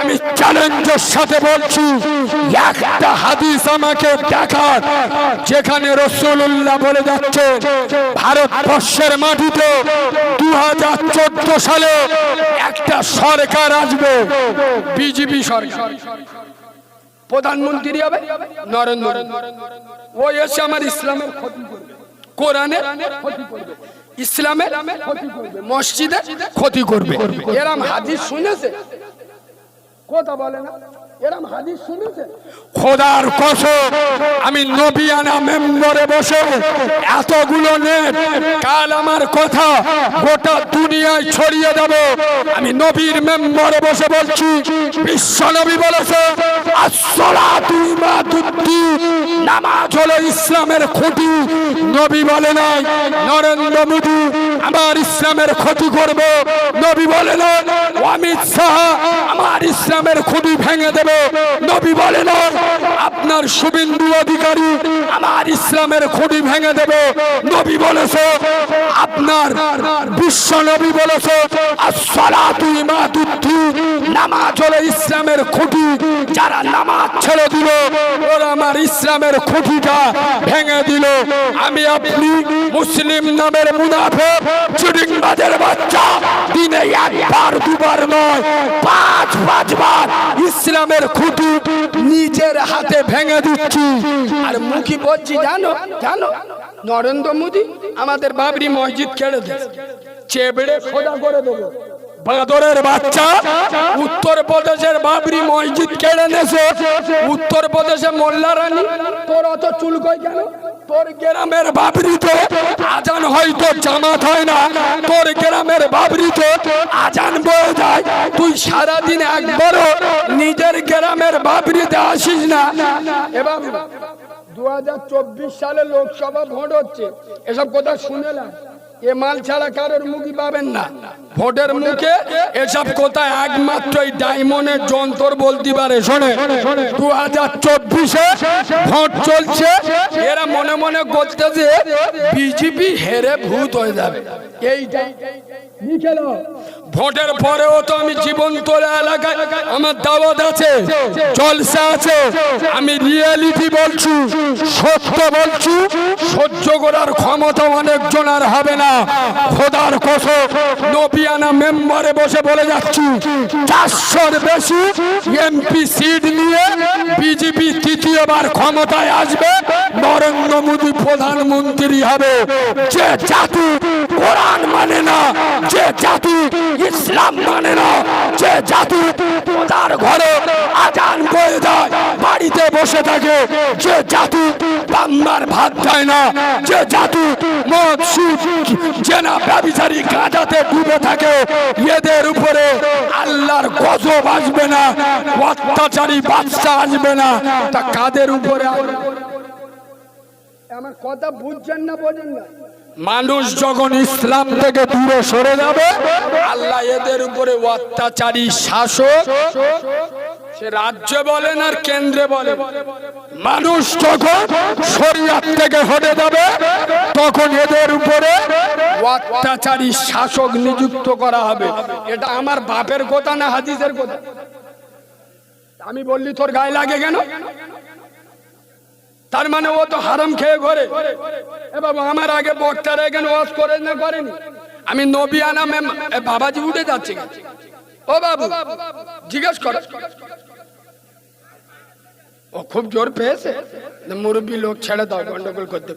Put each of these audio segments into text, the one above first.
আমি চ্যালেঞ্জের সাথে বলছি, একটা হাদিস আমাকে দেখান, যেখানে রসুল্লাহ বলে যাচ্ছে ভারতবর্ষের মাটিতে দু হাজার চোদ্দ সালে একটা সরকার আসবে, বিজেপি সরকার। প্রধানমন্ত্রী হবে নরেন্দ্র ও এসে আমার ইসলামের ক্ষতি করবে ক্ষতি করবে, ইসলামের ক্ষতি করবে মসজিদে ক্ষতি করবে। এরম হাদিস শুনেছে? কথা বলে না। এরম হাদিস শুনেছে খোদার কসম, আমি নবিয়ানা মেম্বরে বসে এতগুলো নেট কাল আমার কথা গোটা দুনিয়ায় ছড়িয়ে দেব। আমি নবীর মেম্বরে বসে বলছি, বিশ্ব নবী বলেছে নামাজ হলো ইসলামের খুঁটি। নবী বলে নাই, নরেন্দ্র মোদী আমার ইসলামের ক্ষতি করবে। নবী বলে না অমিত শাহ, আমার ইসলামের খুঁটি ভেঙে দেবে। নবী বলে না আপনার শুভেন্দু অধিকারী আমার ইসলামের খুঁটি ভেঙে দেবে। নবী বলেছে, আপনার বিশ্ব নবী বলেছে নামাজ হলো ইসলামের খুঁটি যারা নামাজ ছেড়ে দিল, ওরা আমার ইসলামের খুঁটিটা ভেঙে দিল। আমি আপনি মুসলিম নামের মুনাফে চুরিংবাজের বাচ্চা, দিনে একবার, দুবার নয়, পাঁচ, পাঁচবার ইসলামের খুঁটি নিজের হাতে ভেঙে দিচ্ছি। আর মুখী বলছি, জানো জানো, নরেন্দ্র মোদী আমাদের বাবরি মসজিদ কেড়ে দেয় চেবড়ে খোদা করে দেবো। বাঁদরের বাচ্চা উত্তর প্রদেশের বাবরি মসজিদ কেড়ে নেছে উত্তর প্রদেশে মোল্লা রানী, তোর অত চুল কই কেন? তোর গ্রামের বাবরিতে আজান হয়তো জামাত হয় না। তোর গ্রামের বাবরিতে আজান বয়ে যায়। তুই সারাদিন একবারও নিজের গ্রামের বাবরিতে আসিস না। এবার দু হাজার চব্বিশ সালে লোকসভা ভোট হচ্ছে। এসব কথা শুনেলাম এ মাল ছাড়া কারোর মুখই পাবেন না। ভোটের মুখে এসব কথা একমাত্র এই ডায়মন্ডের যন্ত্র বলতে পারে শোনে। দু হাজার চব্বিশে ভোট চলছে। এরা মনে মনে করতেছে বিজেপি হেরে ভূত হয়ে যাবে। এইটা ভোটের পরেও তো আমি জীবন তোলা এলাকায় আমার দাওয়াত আছে জলসা আছে। আমি রিয়েলিটি বলছি সত্য বলছি সহ্য করার ক্ষমতা অনেকজন আর হবে না। খোদার কসম, নবিয়ানা মেম্বারে বসে বলে যাচ্ছি, চারশোর বেশি এমপি সিট নিয়ে বিজেপি তৃতীয়বার ক্ষমতায় আসবে, নরেন্দ্র মোদী প্রধানমন্ত্রী হবে। যে জাতি কোরআন মানে না, যে জাতি ইসলাম মানে না, যে জাতি তার ঘরে আজান বয়ে যায় বাড়িতে বসে থাকে। যে জাতি বাংলার ভাত খায় না যে জাতি মদ সুদ জেনা ব্যবচারী গাঁজাতে ডুবে থাকে এদের উপরে আল্লাহর গজব আসবে না অত্যাচারী বাচ্চা আসবে না। তা কাদের উপরে আমার কথা বুঝছেন না বোঝেন না। মানুষ যখন ইসলাম থেকে দূরে সরে যাবে আল্লাহ এদের উপরে অত্যাচারী শাসক সে রাজ্যে বলেন আর কেন্দ্রে বলে মানুষ যখন শরিয়াত থেকে হটে যাবে, তখন এদের উপরে অত্যাচারী শাসক নিযুক্ত করা হবে। এটা আমার বাপের কথা না হাদিসের কথা? আমি বললি, তোর গায়ে লাগে কেন? তার মানে ও তো হারাম খেয়ে ঘরে। এ আমার আগে বক্তারা এখানে ওয়াজ করে না করেনি। আমি নবী আনামে বাবাজি উঠে যাচ্ছে। ও বাবু, জিজ্ঞেস কর। খুব জোর পেয়েছে? মুরব্বী লোক ছেড়ে দাও, গন্ডগোল করতে।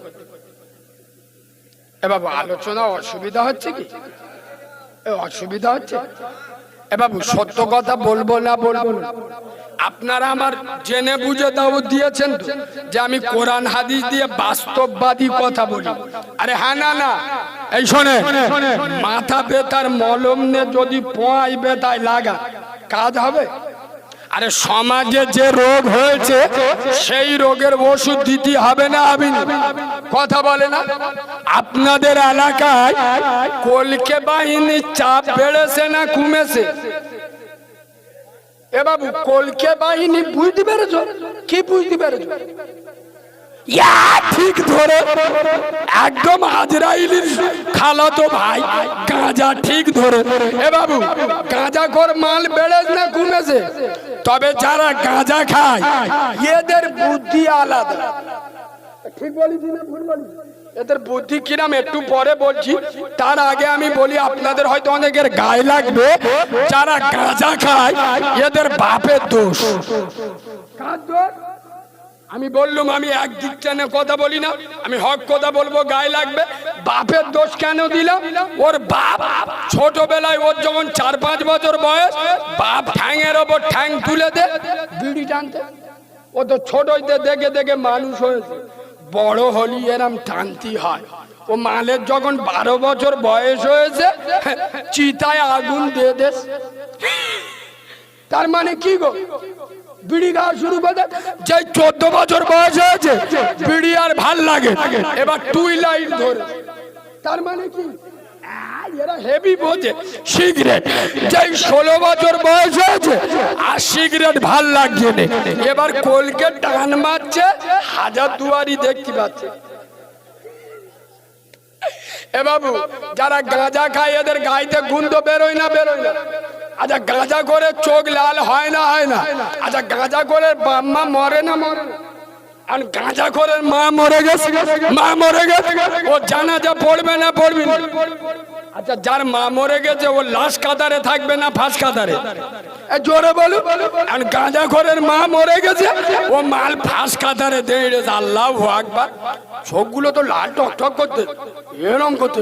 এ বাবু, আলোচনা অসুবিধা হচ্ছে কি? অসুবিধা হচ্ছে? এ বাবু, সত্য কথা বলব না বলব না? আপনারা আমার জেনে বুঝে দাও, দিয়েছেন যে আমি কোরআন হাদিস দিয়ে বাস্তববাদী কথা বলি। আরে হ্যাঁ না না। এই শোনে, মাথা বেতার মলম নে যদি পোয়াই বেতায় লাগা, কাজ হবে? আরে সমাজে যে রোগ হয়েছে, সেই রোগের ওষুধ দিতে হবে না আমি। কথা বলে না। আপনাদের এলাকায় কলকে বাহিনীর চাপ বেড়েছে না কমেছে? এ বাবু, কলকে বাহিনী বুঝতে পেরেছ? কি বুঝতে পেরেছ? ঠিক ধরে। একদম আজরাইলির খালাতো ভাই, গাঁজা ঠিক ধরে। এ বাবু, গাঁজা কর মাল বেড়েছে না কমেছে? তবে যারা গাঁজা খায়, এদের বুদ্ধি আলাদা। এদের বুদ্ধি কিরাম? একটু পরে বলছি। তার আগে আমি বলি, আপনাদের হয়তো অনেকের গায়ে লাগবে। যারা গাঁজা খায়, এদের বাপের দোষ। দোষ? আমি বললুম, আমি একদিক কেন কথা বলি না। আমি হক কথা বলব, গায়ে লাগবে। বাপের দোষ কেন দিলাম? ওর বাপ ছোটবেলায় ওর যখন চার পাঁচ বছর বয়স, বাপ ঠ্যাংয়ের ওপর ঠ্যাং তুলে দে, বিড়ি টানতে। ও তো ছোটইতে দেখে দেখে মানুষ হয়েছে। বড় হলি এরম টানতি হয়। ও মালের যখন বারো বছর বয়স হয়েছে, চিতায় আগুন দিয়ে দেশ তার মানে কি গো? বিড়ি শুরু করে যে চোদ্দ বছর বয়স হয়েছে, বিড়ি আর ভালো লাগে এবার টুই লাইট ধরে। তার মানে কি? সিগারেট ভালো লাগছে এবার কলকে টান মারছে হাজার দুয়ারি দেখতে পাচ্ছে। এ বাবু, যারা গাঁজা খায়, এদের গাইতে গুন্দ বেরোয় না বেরোয় না। আচ্ছা গাঁজা করে চোখ লাল হয় না হয় না? আচ্ছা গাঁজা করে বাম্মা মরে না মরে? না আর গাঁজা করে মা মরে গেছে, মা মরে গেছে, ও জানাজা পড়বে না পড়বি আচ্ছা যার মা মরে গেছে, ও লাশ কাতারে থাকবে না ফাঁস কাতারে? জোরে বলো। আর গাঁজা খোরের মা মরে গেছে, ও মাল ফাঁস কাতারে দেড়েছে আল্লাহ আকবার। চোখগুলো তো লাল টক টক করতে এরম করতে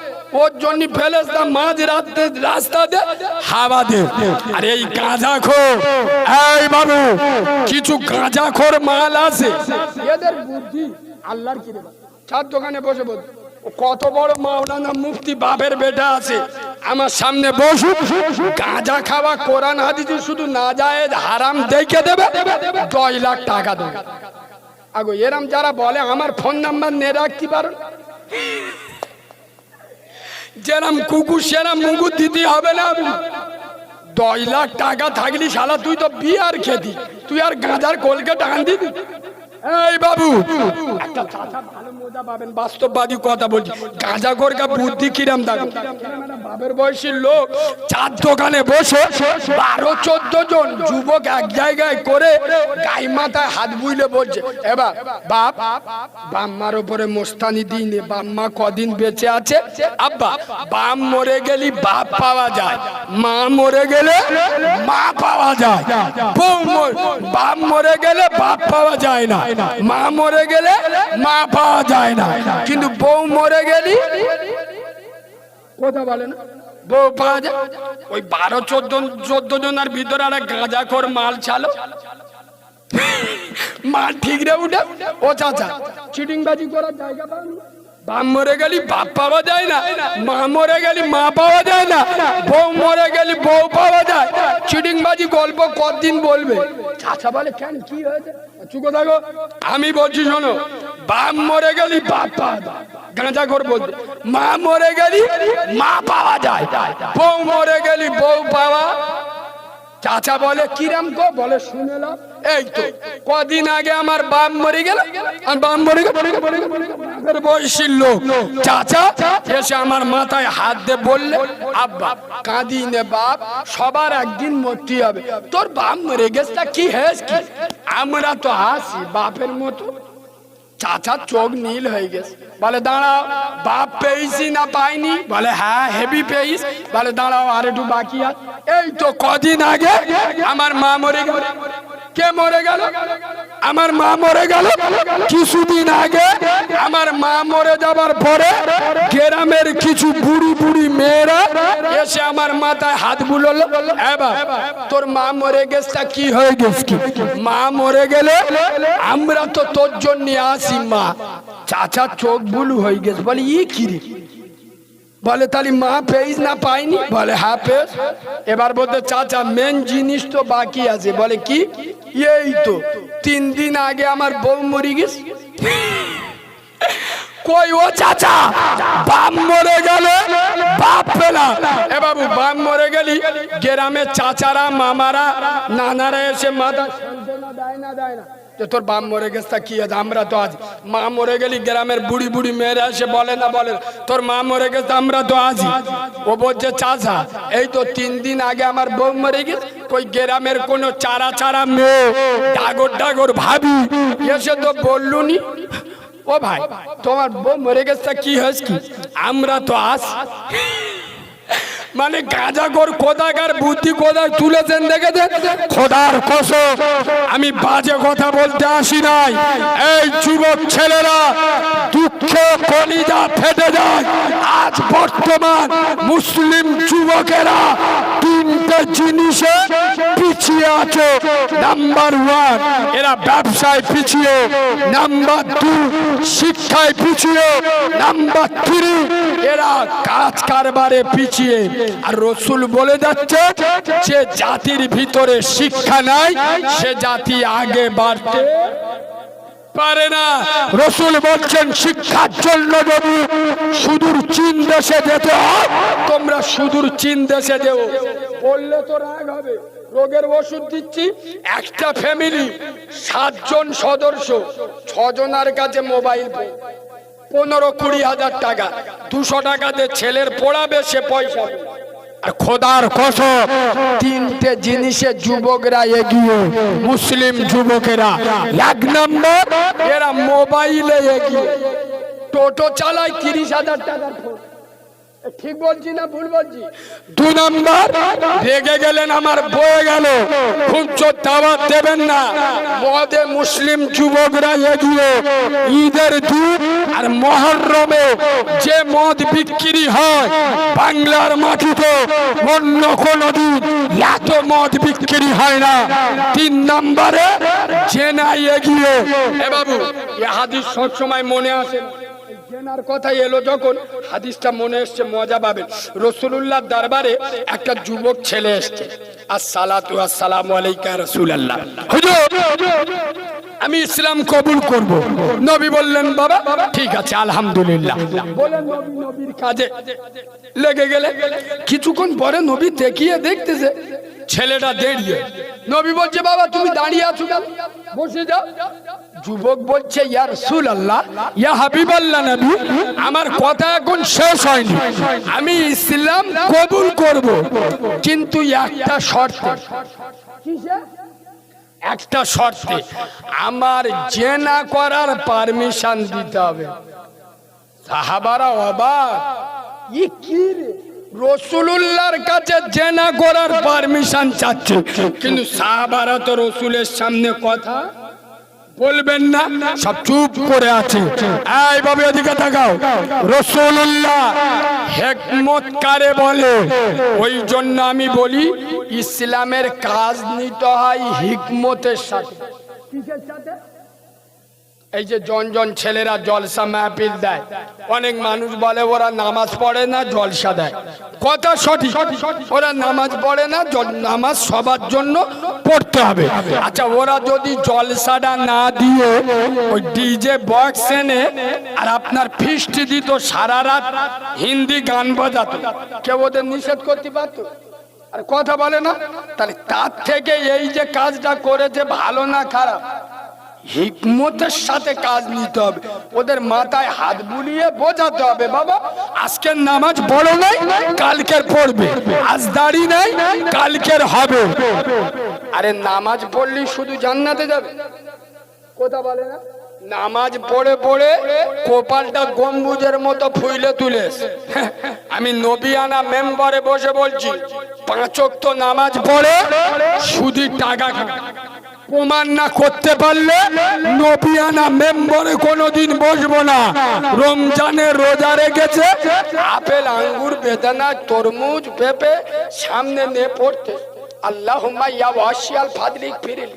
ওর জন্য ফেরেস্তা মাঝ রাতে রাস্তা দে হাওয়া দে আর এই গাঁজা খো এই বাবু, কিছু গাঁজা খোর মাল আছে। এদের বুদ্ধি আল্লাহর কি চার দোকানে বসে বল। কত বড় মাওলানা মুফতি বাপের বেটা আছে। আমার সামনে বসু গাঁজা খাওয়া কোরআন হাদিসে শুধু না যায় হারাম দেখে দেবে, দশ লাখ টাকা দেবে। আগো এরম যারা বলে, আমার ফোন নাম্বার নিয়ে রাখতে পারো? যেরাম কুকুর, সেরাম মুগুর দিতে হবে না। দশ লাখ টাকা থাকলি শালা, তুই তো বিয়ার খেতি। তুই আর গাঁদার কলকে টান দিবি। এই বাবু, একটা চাচা ভালো মজা পাবেন, বাস্তববাদী কথা বলছি। গাঁজা গোরকা বুদ্ধি কিরাম দাম বাপের বয়সীর লোক, চার দোকানে বসে বারো, চোদ্দ জন যুবক এক জায়গায় করে গাই মাথায় হাত বুইলে বলছে, এবার বাপ, বাম্মার উপরে মোস্তানি দিনে বাম্মা কদিন বেঁচে আছে? আব্বা, বাম মরে গেলি বাপ পাওয়া যায়, মা মরে গেলে মা পাওয়া যায়। বাপ মরে গেলে বাপ পাওয়া যায় না। মা মরে গেলে মা পাওয়া যায় না। কিন্তু বউ মরে গেলি, কথা বলে না। বউ পাওয়া যায়। ওই বারো, চোদ্দ চোদ্দ জনের ভিতরে একটা গাঁজা মাল ছালো। ঠিক রে উঠে, ও চাচা, চিটিংবাজি করার জায়গা বাপ মরে গেলি, বাপ পাওয়া যায় না। মা মরে গেলি, মা পাওয়া যায় না। বউ মরে গেলি, বউ পাওয়া যায়। চিটিংবাজি গল্প কতদিন বলবে? চাচা বলে, কেন, কি হয়েছে? চুকো গো আমি বলছি শোনো, বাপ মরে গেলি বাপ পাওয়া যায়। গাঁজা ঘর মা মরে গেলি মা পাওয়া যায়। বউ মরে গেলি বউ পাওয়া চাচা বলে, কিরাম গো? বলে শুনেলাম এই তো, কদিন আগে আমার বাপ মরে গেল বাপ মরে গেল বয়সীর লোক। চাচা এসে আমার মাথায় হাত দিয়ে বললে, আব্বা, কাঁদি নে বাপ, সবার একদিন মরতে হবে। তোর বাপ মরে গেছে কি হেস কি? আমরা তো হাসি, বাপের মতো। চাচার চোখ নীল হয়ে গেছে। বলে, দাঁড়াও, বাপ পেয়েছি না পাইনি? বলে হ্যাঁ হেভি পেয়েছ। বলে, দাঁড়াও, আর একটু বাকি আছে। এই তো কদিন আগে আমার মা মরে গেল। কে মরে গেল? আমার মা মরে গেল? কিছুদিন আগে আমার মা মরে যাবার পরে গ্রামের কিছু বুড়ি বুড়ি মেয়েরা এসে আমার মাথায় হাত বুললো। এবার তোর মা মরে গেছে কি হয়ে গেছে কি? মা মরে গেলে আমরা তো তোর জন্য আসি, মা। চাচা চোখ বুলু হয়ে গেছে। বলে, ই কি রে? বলে, তাহলে মা পেয়েছ না পাইনি? বলে হ্যাঁ পেয়েছ। এবার বলতে, চাচা মেন জিনিস তো বাকি আছে। বলে, কি? এই তো তিন দিন আগে আমার বউ মরি গেছে। কই ও চাচা? মরে বাপ এ বাবু মরে গেলি, গ্রামের চাচারা, মামারা, নানারা এসে মাথা দেয় না দেয় না যে তোর বাপ মরে গেছে কি আছে? আমরা তো আজ মা মরে গেলি, গ্রামের বুড়ি বুড়ি মেয়েরা এসে বলে না বলে, তোর মা মরে গেছে, আমরা তো আছি। ও বলছে, চাচা, এই তো তিন দিন আগে আমার বউ মরে গেছে। ওই গ্রামের কোনো চারা চারা মেয়ে, ডাগর ডাগর ভাবি এসে তো বললুনি, ও ভাই, তোমার বউ মরে গেছে কি হয়েছে কি? আমরা তো আস মানে গাঁজাগর কোদাগার বুদ্ধি কোদায় তুলেছেন দেখেছেন? খোদার কসম, আমি বাজে কথা বলতে আসি নাই। এই যুবক ছেলেরা, দুঃখে কলিজা ফেটে যায়। আজ বর্তমান মুসলিম যুবকেরা তিনটে জিনিসে পিছিয়ে আছে নাম্বার ওয়ান এরা ব্যবসায় পিছিয়ে নাম্বার টু শিক্ষায় পিছিয়ে নাম্বার থ্রি এরা কাজ কারবারে পিছিয়ে। আর রসুল বলে যাচ্ছে যে, জাতির ভিতরে শিক্ষা নাই, সে জাতি আগে বাড়তে পারে না। রসুল বলছেন, শিক্ষার জন্য যদি সুদূর চীন দেশে যেতে হয়, তোমরা সুদূর চীন দেশে যেও। বললে তো রাগ হবে। রোগের ওষুধ দিচ্ছি। একটা ফ্যামিলি সাতজন সদস্য ছজনার কাছে মোবাইল পনেরো কুড়ি হাজার টাকা দুশো টাকাতে ছেলের পড়াবে সে পয়সা আর খোদার কসম তিনটে জিনিসে যুবকরা এগিয়ে মুসলিম যুবকেরা। এক নম্বর এরা মোবাইলে এগিয়ে। টোটো চালায় তিরিশ হাজার ফোন ঠিক বলছি না ভুল বলছি? দু নম্বর রেগে গেলেন, আমার বয়ে গেল। খুব চোর দাওয়াত দেবেন না। মদে মুসলিম যুবকরা এগিয়ে, ঈদের দুধ আর মহরমে যে মদ বিক্রি হয়, বাংলার মাটিতে অন্য কোনো দিন এত মদ বিক্রি হয় না। তিন নম্বরে জেনাই এগিয়ে। এ বাবু, এ হাদিস সবসময় মনে আসে। এই কথা এলো যখন হাদিসটা মনে এসছে, মজা পাবেন। রসুল্লাহ দরবারে একটা যুবক ছেলে এসছে। আসসালাতু আসসালামু আলাইকা রাসূলুল্লাহ। হুজুর, আমি ইসলাম কবুল করব। নবী বললেন, বাবা, ঠিক আছে, আলহামদুলিল্লাহ। নবী, নবীর কাজে লেগে গেলে কিছুক্ষণ পরে নবী দেখিয়ে দেখতেছে ছেলেটা দাঁড়িয়ে নবী বলছে, বাবা, তুমি দাঁড়িয়ে আছো কেন? বসে যাও। যুবক বলছে, ইয়া আল্লাহ ইয়া হাবিব আল্লাহ নবী, আমার কথা এখন শেষ হয়নি। আমি ইসলাম কবুল করব, কিন্তু একটা শর্তে। একটা শর্তে, আমার জেনা করার পারমিশন দিতে হবে। সাহাবারা অবাক। ই কি রসুলুল্লাহর কাছে জেনা করার পারমিশন চাচ্ছে, কিন্তু সাহাবারা তো রসুলের সামনে কথা বলবেন না? সব চুপ করে আছে। এইভাবে এদিকে তাকাও। রসুল্লাহ হেকমত কারে বলে? ওই জন্য আমি বলি, ইসলামের কাজ নিতে হয় হিকমতের সাথে। কিসের সাথে? এই যে জন জন ছেলেরা জলসা মাহফিল দেয়, অনেক মানুষ বলে ওরা নামাজ পড়ে না, জলসা দেয়। কথা সঠিক, ওরা নামাজ পড়ে না নামাজ সবার জন্য পড়তে হবে। আচ্ছা ওরা যদি জলসাটা না দিয়ে ওই ডিজে বক্স এনে আর আপনার ফিস্ট দিত, সারা রাত হিন্দি গান বাজাতো। কেউ ওদের নিষেধ করতে পারতো? আর কথা বলে না? তাহলে তার থেকে এই যে কাজটা করেছে, ভালো না খারাপ? হিকমতের সাথে কাজ নিতে হবে। ওদের মাথায় হাত বুলিয়ে বোঝাতে হবে, বাবা, আজকের নামাজ বড় নাই, কালকের পড়বে। আজ দাড়ি নাই, কালকের হবে। আরে নামাজ পড়লি শুধু জান্নাতে যাবে। কথা বলে না? নামাজ পড়ে পড়ে কোপালটা গম্বুজের মতো ফুইলে তুলে আমি নবিয়ানা মেম্বারে বসে বলছি পাঁচক তো নামাজ পড়ে শুধু টাকা খায় প্রমাণ না করতে পারলে নবিয়ানা মেম্বরে কোনোদিন বসবো না। রমজানে রোজা রেখেছে, আপেল, আঙ্গুর, বেদানা, তরমুজ, পেঁপে, সামনে নিয়ে পড়তে। আল্লাহ ইয়া ওয়াসিয়াল ফাদলিক ফিরিল।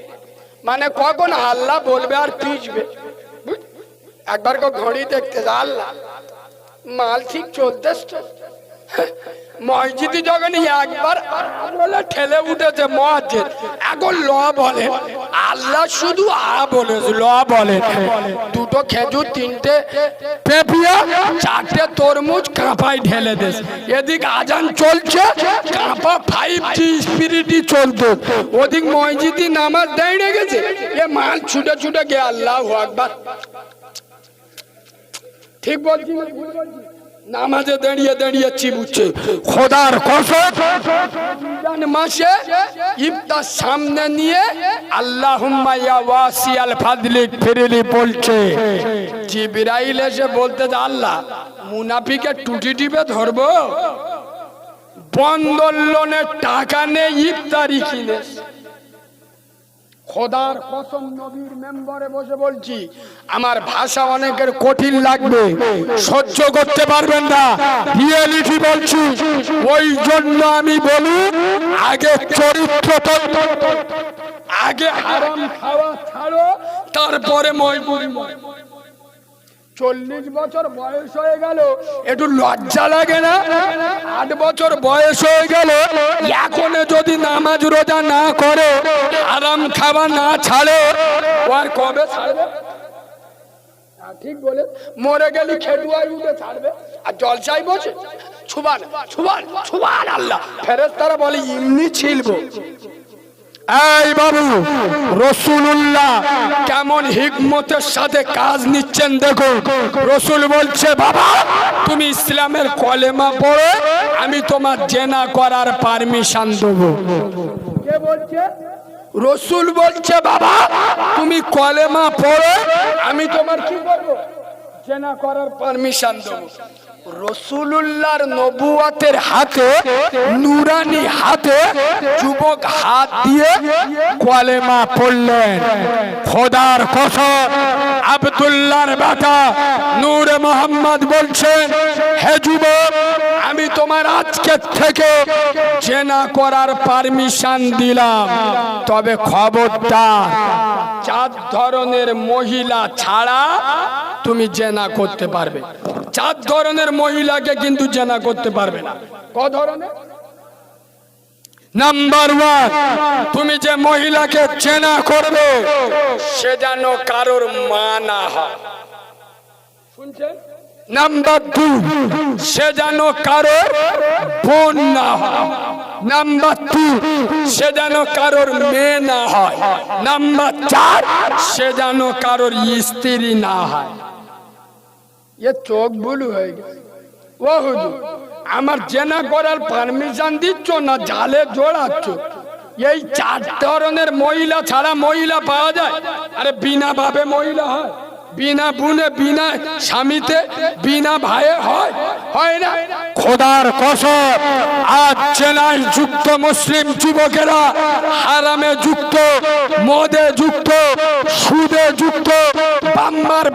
মানে কখন আল্লাহ বলবে আর পিছবে একবার কো ঘড়ি দেখতে আল্লাহ। মাল ঠিক চলতেছ তো। মসজিদে যখন একবার ঠেলে উঠেছে মসজিদ, এখন ল বলে। আল্লাহ শুধু আ বলে, ল বলে। দুটো খেজুর, তিনটে পেপিয়া চারটে তরমুজ, কাঁপায় ঢেলে দেশ। এদিক আজান চলছে, কাঁপা ফাইভ জি স্পিরিটই চলতো। ওদিক মসজিদি নামাজ দাঁড়িয়ে গেছে। এ মাল ছুটে ছুটে গে আল্লাহ আকবার। ঠিক বলছি? নামাজে দাঁড়িয়ে দাঁড়িয়ে চিবুচ্ছে। খোদার কসম মাসে ইফতার সামনে নিয়ে আল্লাহুম্মা ইয়া ওয়াসিয়াল ফাদলিক ফিরিলি বলছে। জিবরাইল এসে বলতে আল্লাহ, মুনাফিকে টুটি টিপে ধরবো। বন্ধন লোনের টাকা নেই, ইফতারি কিনে। খোদার কসম নবীর মেম্বারে বসে বলছি, আমার ভাষা অনেকের কঠিন লাগবে, সহ্য করতে পারবেন না। রিয়েলিটি বলছি, ওই জন্য আমি বলি, আগে চরিত্র তৈরি আগে হারাম খাওয়া ছাড়ো, তারপরে মজবুরি। চল্লিশ বছর বয়স হয়ে গেল। একটু লজ্জা লাগে না? আট বছর বয়স হয়ে গেল। এখন যদি নামাজ রোজা না করে আরাম না ছাড়ে আর কবে ছাড়বে? ঠিক বলে মরে গেলি খেটুয়াই উঠে ছাড়বে। আর জলসাই বসে? ছুবান ছুবান ছুবান আল্লাহ। ফেরেস তারা বলে এমনি ছিলবো। এই বাবু রসুল্লাহ কেমন হিকমতের সাথে কাজ নিচ্ছেন দেখো। রসুল বলছে, বাবা, তুমি ইসলামের কলেমা পড়ো আমি তোমার জেনা করার পারমিশন দেবো। কে বলছে? রসুল বলছে, বাবা, তুমি কলেমা পড়ো আমি তোমার কি করব? জেনা করার পারমিশন দেবো। রসুলুল্লাহর নবুয়াতের হাতে, নুরানি হাতে যুবক হাত দিয়ে কোয়ালেমা পড়লেন। খোদার কসম, আব্দুল্লাহর বেটা নূর মোহাম্মদ বলছেন, হে যুবক, আমি তোমার আজকের থেকে চেনা করার পারমিশন দিলাম। তবে খবরদার, চার ধরনের মহিলা ছাড়া তুমি জেনা করতে পারবে। চার ধরনের মহিলাকে কিন্তু জেনা করতে পারবে না। ক ধরনের? নাম্বার ওয়ান তুমি যে মহিলাকে চেনা করবে, সে যেন কারোর মা না হয়। নাম্বার টু সে যেন কারোর বোন না হয়। নাম্বার টু সে যেন কারোর মেয়ে না হয়। নাম্বার চার, সে যেন কারোর স্ত্রী না হয়। চোখ বুলু হয়ে গেছে। আমার জেনা করার পারমিশন দিচ্ছ না? জালে জোড়াচ্ছ। এই চার ধরনের মহিলা ছাড়া মহিলা পাওয়া যায়? আরে বিনা ভাবে মহিলা হয়। বিনা বুনে বিনা স্বামীতে, বিনা ভাইয়ে হয়। হয় না? খোদার কসম, আজ চেনাই যুক্ত মুসলিম যুবকেরা, হারামে যুক্ত, মদে যুক্ত, সুদে যুক্ত বাম্বার